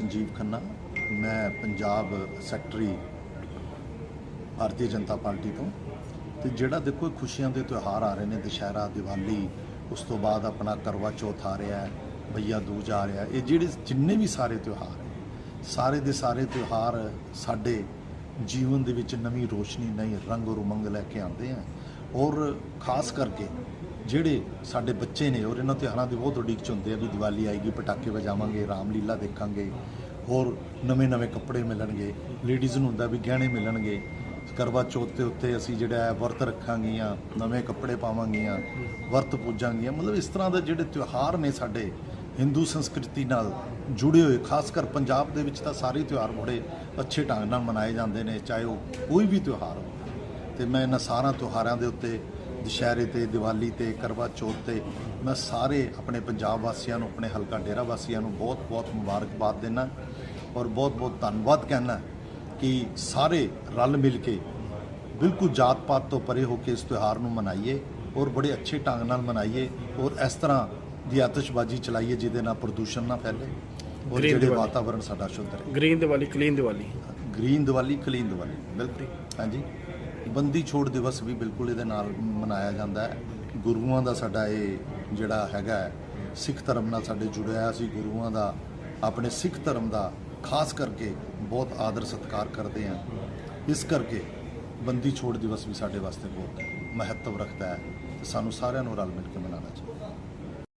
ਸੰਜੀਵ ਖੰਨਾ, ਮੈਂ Punjab secretary Bharatiya Janata party ਤੋਂ। ਤੇ ਜਿਹੜਾ ਦੇਖੋ ਖੁਸ਼ੀਆਂ ਦੇ ਤਿਉਹਾਰ ਆ ਰਹੇ ਨੇ, ਦੁਸ਼ਹਿਰਾ, ਦੀਵਾਲੀ, ਉਸ ਤੋਂ ਬਾਅਦ ਆਪਣਾ ਕਰਵਾ ਚੌਥ ਆ ਰਿਹਾ ਹੈ ਭਈਆ ਦੂਜ ਆ ਰਿਹਾ, ਇਹ ਜਿਹੜੇ ਜਿੰਨੇ ਵੀ ਸਾਰੇ ਤਿਉਹਾਰ ਸਾਰੇ ਦੇ ਸਾਰੇ ਤਿਉਹਾਰ ਸਾਡੇ ਜੀਵਨ ਦੇ ਵਿੱਚ ਨਵੀਂ ਰੋਸ਼ਨੀ, ਨਈ ਰੰਗ ਔਰ ਲੈ ਕੇ ਆਉਂਦੇ ਆ। ਔਰ ਖਾਸ ਕਰਕੇ ਜਿਹੜੇ ਸਾਡੇ ਬੱਚੇ ਨੇ ਔਰ ਇਹਨਾਂ ਤਿਉਹਾਰਾਂ ਦੇ ਬਹੁਤ ਉਡੀਕ ਚ ਹੁੰਦੇ ਆ ਵੀ ਦੀਵਾਲੀ ਆਏਗੀ, ਪਟਾਕੇ ਵਜਾਵਾਂਗੇ, ਰਾਮਲੀਲਾ ਦੇਖਾਂਗੇ, ਹੋਰ ਨਵੇਂ-ਨਵੇਂ ਕੱਪੜੇ ਮਿਲਣਗੇ ਲੇਡੀਜ਼ ਨੂੰ ਹੁੰਦਾ ਵੀ ਗਹਿਣੇ ਮਿਲਣਗੇ, ਕਰਵਾ ਚੌਥ ਦੇ ਉੱਤੇ ਅਸੀਂ ਜਿਹੜਾ ਹੈ ਵਰਤ ਰੱਖਾਂਗੀਆਂ, ਨਵੇਂ ਕੱਪੜੇ ਪਾਵਾਂਗੀਆਂ, ਵਰਤ ਪੂਜਾਂਗੀਆਂ, ਮਤਲਬ ਇਸ ਤਰ੍ਹਾਂ ਦੇ ਜਿਹੜੇ ਤਿਉਹਾਰ ਨੇ ਸਾਡੇ ਹਿੰਦੂ ਸੰਸਕ੍ਰਿਤੀ ਨਾਲ ਜੁੜੇ ਹੋਏ, ਖਾਸ ਕਰ ਪੰਜਾਬ ਦੇ ਵਿੱਚ ਤਾਂ ਸਾਰੇ ਤਿਉਹਾਰ ਬੜੇ ਅੱਛੇ ਢੰਗ ਨਾਲ ਮਨਾਏ ਜਾਂਦੇ ਨੇ, ਚਾਹੇ ਉਹ ਕੋਈ ਵੀ ਤਿਉਹਾਰ ਹੋਵੇ। ਤੇ ਮੈਂ ਇਹਨਾਂ ਸਾਰਾ ਤਿਉਹਾਰਾਂ ਦੇ ਉੱਤੇ ਦੁਸ਼ਹਿਰੇ ਤੇ ਦੀਵਾਲੀ ਤੇ ਕਰਵਾ ਚੌਥ ਤੇ ਮੈਂ ਸਾਰੇ ਆਪਣੇ ਪੰਜਾਬ ਵਾਸੀਆਂ ਨੂੰ ਆਪਣੇ ਹਲਕਾ ਡੇਰਾ ਵਾਸੀਆਂ ਨੂੰ ਬਹੁਤ-ਬਹੁਤ ਮੁਬਾਰਕਬਾਦ ਦੇਣਾ ਔਰ ਬਹੁਤ-ਬਹੁਤ ਧੰਨਵਾਦ ਕਹਿਣਾ ਕਿ ਸਾਰੇ ਰਲ ਮਿਲ ਕੇ ਬਿਲਕੁਲ ਜਾਤ ਪਾਤ ਤੋਂ ਪਰੇ ਹੋ ਕੇ ਇਸ ਤਿਉਹਾਰ ਨੂੰ ਮਨਾਈਏ ਔਰ ਬੜੇ ਅੱਛੇ ਢੰਗ ਨਾਲ ਮਨਾਈਏ ਔਰ ਇਸ ਤਰ੍ਹਾਂ ਦੀ ਆਤਿਸ਼ਬਾਜ਼ੀ ਚਲਾਈਏ ਜਿਹਦੇ ਨਾਲ ਪ੍ਰਦੂਸ਼ਣ ਨਾ ਫੈਲੇ ਔਰ ਜਿਹੜੇ ਦੀਵਾਲੀ। ਵਾਤਾਵਰਣ ਸਾਡਾ ਸ਼ੁੱਧ ਰਹੇ। Green Diwali clean Diwali. Green Diwali clean Diwali. ਬਿਲਕੁਲ। ਹਾਂਜੀ। ਬੰਦੀ ਛੋੜ ਦਿਵਸ ਵੀ ਬਿਲਕੁਲ ਇਹਦੇ ਨਾਲ ਮਨਾਇਆ ਜਾਂਦਾ ਹੈ। ਗੁਰੂਆਂ ਦਾ ਸਾਡਾ ਇਹ ਜਿਹੜਾ ਹੈਗਾ ਸਿੱਖ ਧਰਮ ਨਾਲ ਸਾਡੇ ਜੁੜਿਆ ਅਸੀਂ ਗੁਰੂਆਂ ਦਾ ਆਪਣੇ ਸਿੱਖ ਧਰਮ ਦਾ ਖਾਸ ਕਰਕੇ ਬਹੁਤ ਆਦਰ ਸਤਿਕਾਰ ਕਰਦੇ ਹਾਂ। ਇਸ ਕਰਕੇ ਬੰਦੀ ਛੋੜ ਦਿਵਸ ਵੀ ਸਾਡੇ ਵਾਸਤੇ ਬਹੁਤ ਮਹੱਤਵ ਰੱਖਦਾ ਹੈ। ਤੇ ਸਾਨੂੰ ਸਾਰਿਆਂ ਨੂੰ ਰਲ ਮਿਲ ਕੇ ਮਨਾਉਣਾ ਚਾਹੀਦਾ।